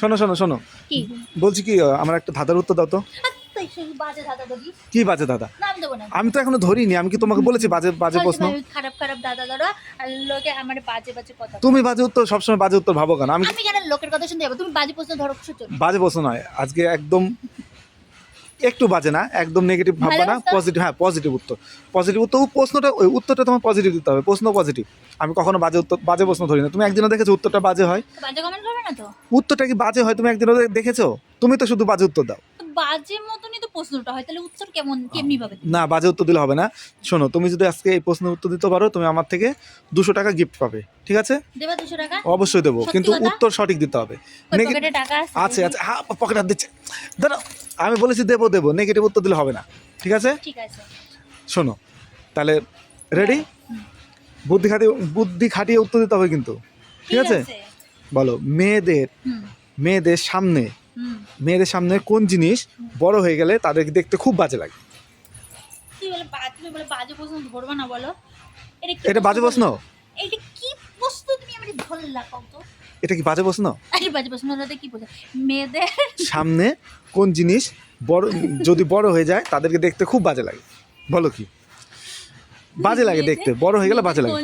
শোনো শোনো শোনো। কি? বলছি কি আমার একটা ধাঁধার উত্তর দাও তো। কি বাজে দাদা আমি তো এখনও ধরিনি আমি কি তোমাকে বলেছি বাজে বাজে প্রশ্ন? খারাপ খারাপ দাদা দাদা লোকে আমার বাজে বাজে কথা তুমি বাজে উত্তর সবসময় বাজে উত্তর ভাবো কেন? আমি লোকের কথা শুনতে যাব? তুমি বাজে প্রশ্ন ধরো বাজে প্রশ্ন নয়। আজকে একদম একটু বাজে না একদম নেগেটিভ ভাববা না পজিটিভ হ্যাঁ পজিটিভ উত্তর। পজিটিভ উত্তর প্রশ্নটা ওই উত্তরটা তোমার পজিটিভ দিতে হবে প্রশ্ন পজিটিভ আমি কখনো বাজে উত্তর বাজে প্রশ্ন ধরি না। তুমি একদিনও দেখেছ উত্তরটা বাজে হয়? বাজে কমেন্ট করবে না তো? উত্তরটা কি বাজে হয় তুমি একদিনও দেখেছ? তুমি তো শুধু বাজে উত্তর দাও। বাজে মতনই তো প্রশ্নটা হয় তাহলে উত্তর কেমন কেমনি ভাবে না বাজে উত্তর দিলে হবে না। শোনো তুমি যদি আজকে এই প্রশ্নের উত্তর দিতে পারো তুমি আমার থেকে দুশো টাকা গিফট পাবে ঠিক আছে? দেবা দুশো টাকা? অবশ্যই দেবো কিন্তু উত্তর সঠিক দিতে হবে। আছে আছে হ্যাঁ পকেট হাত দিচ্ছে। দাঁড়াও আমি বলেছি দেবো দেবো নেগেটিভ উত্তর দিলে হবে না ঠিক আছে? ঠিক আছে। শোনো তাহলে রেডি বুদ্ধি খাটিয়ে বুদ্ধি খাটিয়ে উত্তর দিতে হবে কিন্তু ঠিক আছে? বলো মেয়েদের মেয়েদের সামনে মেয়েদের সামনে কোন জিনিস বড় হয়ে গেলে তাদেরকে দেখতে খুব বাজে লাগে? এটা বাজে প্রশ্ন? এটা কি তুমি আমাকে ধরলা এটা কি বাজে প্রশ্ন? আরে বাজে প্রশ্ন হলে কি বোঝা মেয়েদের? সামনে কোন জিনিস বড় যদি বড় হয়ে যায় তাদেরকে দেখতে খুব বাজে লাগে। বলো কি? বাজে লাগে দেখতে বড় হয়ে গেলে বাজে লাগে।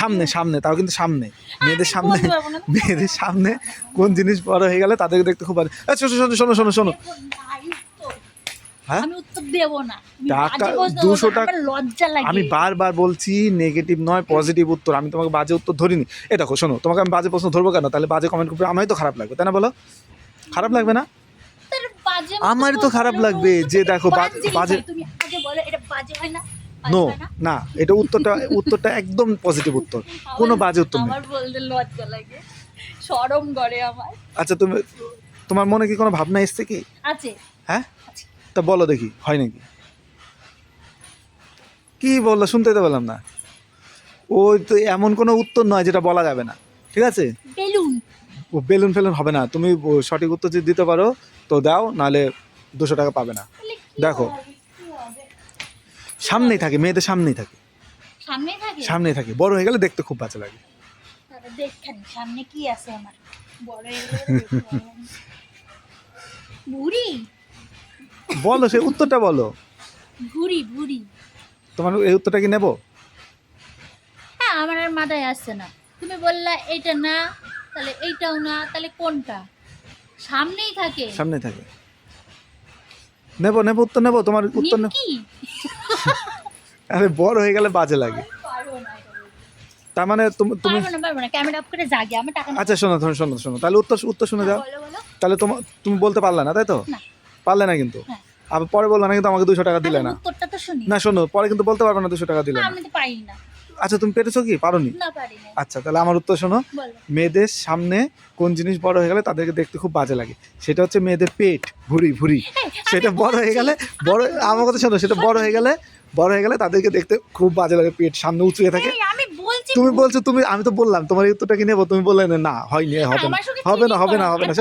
সামনে সামনে তাও কিন্তু সামনে। মেয়েদের সামনে। মেয়েদের সামনে কোন জিনিস বড় হয়ে গেলে তাদেরকে দেখতে খুব বাজে। শোনো শোনো শোনো শোনো শোনো। আমি উত্তর দেব না। টাকা- দুশো টাকা- লজ্জা লাগে। আমি বারবার বলছি নেগেটিভ নয় পজিটিভ উত্তর। আমি তোমাকে বাজে উত্তর ধরিনি। এ দেখো শোনো তোমাকে আমি বাজে প্রশ্ন ধরবো কেন? তাহলে বাজে কমেন্ট করবে আমারই তো খারাপ লাগবে তাই না বলো? খারাপ লাগবে না? আমারই তো খারাপ লাগবে যে দেখো বাজে হয়, হয় না? নো এটা উত্তরটা উত্তরটা একদম পজিটিভ উত্তর। কোনো বাজে উত্তর নেই। আমার বলতে লজ্জা লাগে। শরম করে আমার। আচ্ছা তুমি তোমার মনে কি কোনো ভাবনা এসছে কি? আছে। হ্যাঁ। তা বলো দেখি হয় নাকি? কি বলল শুনতে তো পেলাম না। ওই তো এমন কোনো উত্তর নয় যেটা বলা যাবে না ঠিক আছে? বেলুন। ও বেলুন ফেলুন হবে না তুমি সঠিক উত্তর যদি দিতে পারো তো দাও নাহলে দুশো টাকা পাবে না। দেখো। সামনেই থাকে মেয়েদের সামনেই থাকে। সামনে থাকে? সামনেই থাকে বড় হয়ে গেলে দেখতে খুব বাজে লাগে। সামনে কি আছে আমার? হয়ে গেলে। বুড়ি? বলো সে উত্তরটা বলো। বুড়ি বুড়ি তোমার এই উত্তরটা কি নেব? হ্যাঁ আমার আর মাথায় আসছে না। তুমি বললা এইটা না তাহলে এইটাও না তাহলে কোনটা? সামনেই থাকে। সামনেই থাকে। নেব নেব উত্তর নেব তোমার উত্তর নেব। আরে বড় হয়ে গেলে বাজে লাগে। এটা। তার মানে তুমি তুমি পারব না পারব না ক্যামেরা অফ করে জাগে আমার টাকা আচ্ছা শোনো শোনো শোনো তাহলে উত্তর উত্তর শুনে যাও। বলো বলো। তাহলে তোমার তুমি বলতে পারলে না তাই তো? পারলে না কিন্তু? হ্যাঁ। আবার পরে বললে না কিন্তু আমাকে দুশো টাকা দিলে না। উত্তরটা তো শুনি। না শোনো পরে কিন্তু বলতে পারবে না দুশো টাকা দিলে না আমি তো পারি না। আচ্ছা তুমি পেরেছ কি? পারোনি? পারি না আচ্ছা তাহলে আমার উত্তর শোনো। মেয়েদের সামনে কোন জিনিস বড় হয়ে গেলে তাদেরকে দেখতে খুব বাজে লাগে। সেটা হচ্ছে মেয়েদের পেট ভুড়ি ভুড়ি সেটা বড় হয়ে বলছি, গেলে বড় আমার কথা শোনো সেটা বড় হয়ে গেলে বড় হয়ে গেলে তাদেরকে দেখতে খুব বাজে লাগে পেট সামনে উঁচু হয়ে থাকে। তুমি বলছো তুমি আমি তো বললাম তোমার উত্তরটা কি নেব? তুমি বললে না হয়নি হবে না। হবে না হবে না হবে না।